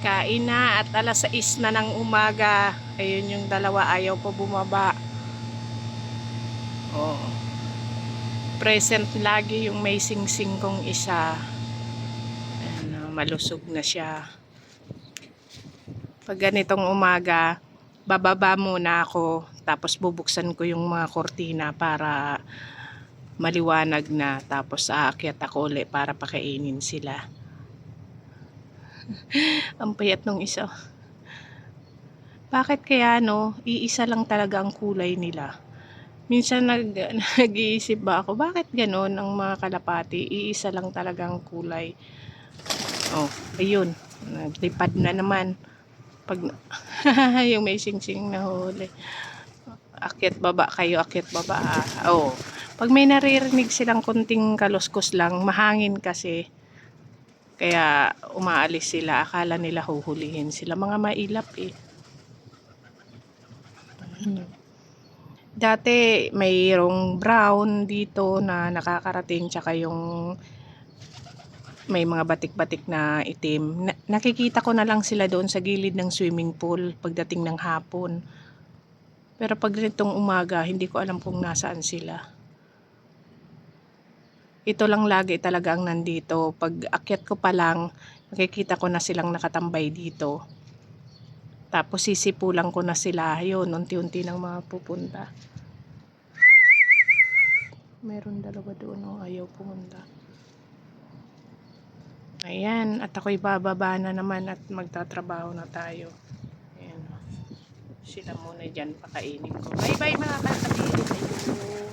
Kain na at alas 6 na ng umaga. Ayun yung dalawa ayaw pa bumaba. Oh. Present lagi yung may sing-sing kong isa. Ayan, malusog na siya. Pag ganitong umaga, bababa muna ako. Tapos bubuksan ko yung mga kortina para maliwanag na. Tapos aakyat ako ulit para pakainin sila. ang payat nung isa. Bakit kaya no, iisa lang talaga ang kulay nila? Minsan nag, nag-iisip ba ako, bakit ganon ang mga kalapati? Iisa lang talaga ang kulay. Oh, ayun. Naglipad na naman. Pag, yung may sing-sing na huli. Akyat baba kayo, akyat baba. ah. Oh, pag may naririnig silang kunting kaluskos lang, mahangin kasi. Kaya umaalis sila, akala nila huhulihin sila. Mga mailap eh. Dati mayroong brown dito na nakakarating tsaka yung may mga batik-batik na itim. Na- nakikita ko na lang sila doon sa gilid ng swimming pool pagdating ng hapon. Pero pag nitong umaga, hindi ko alam kung nasaan sila ito lang lagi talaga ang nandito. Pag akyat ko pa lang, makikita ko na silang nakatambay dito. Tapos sisipulang ko na sila. Yun, unti-unti nang mga pupunta. Meron dalawa doon oh, ayaw pumunta. Ayan, at ako'y bababa na naman at magtatrabaho na tayo. Ayan. oh. Sila muna dyan, pakainin ko. Bye-bye mga kalapili. Ayun.